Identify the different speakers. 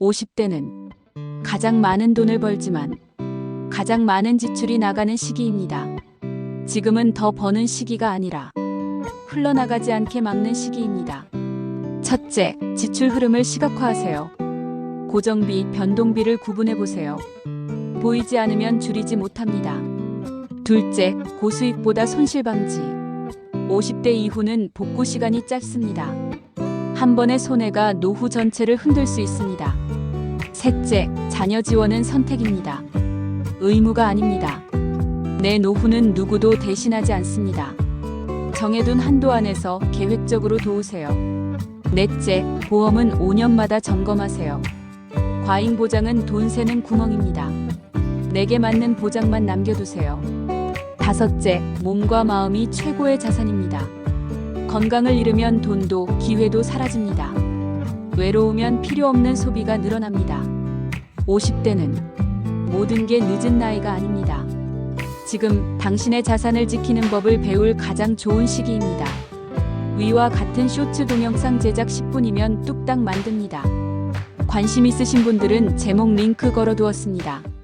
Speaker 1: 50대는 가장 많은 돈을 벌지만 가장 많은 지출이 나가는 시기입니다. 지금은 더 버는 시기가 아니라 흘러나가지 않게 막는 시기입니다. 첫째, 지출 흐름을 시각화하세요. 고정비, 변동비를 구분해 보세요. 보이지 않으면 줄이지 못합니다. 둘째, 고수익보다 손실 방지. 50대 이후는 복구 시간이 짧습니다. 한 번의 손해가 노후 전체를 흔들 수 있습니다. 셋째, 자녀 지원은 선택입니다. 의무가 아닙니다. 내 노후는 누구도 대신하지 않습니다. 정해둔 한도 안에서 계획적으로 도우세요. 넷째, 보험은 5년마다 점검하세요. 과잉 보장은 돈 새는 구멍입니다. 내게 맞는 보장만 남겨두세요. 다섯째, 몸과 마음이 최고의 자산입니다. 건강을 잃으면 돈도 기회도 사라집니다. 외로우면 필요 없는 소비가 늘어납니다. 50대는 모든 게 늦은 나이가 아닙니다. 지금 당신의 자산을 지키는 법을 배울 가장 좋은 시기입니다. 위와 같은 쇼츠 동영상 제작 10분이면 뚝딱 만듭니다. 관심 있으신 분들은 제목 링크 걸어두었습니다.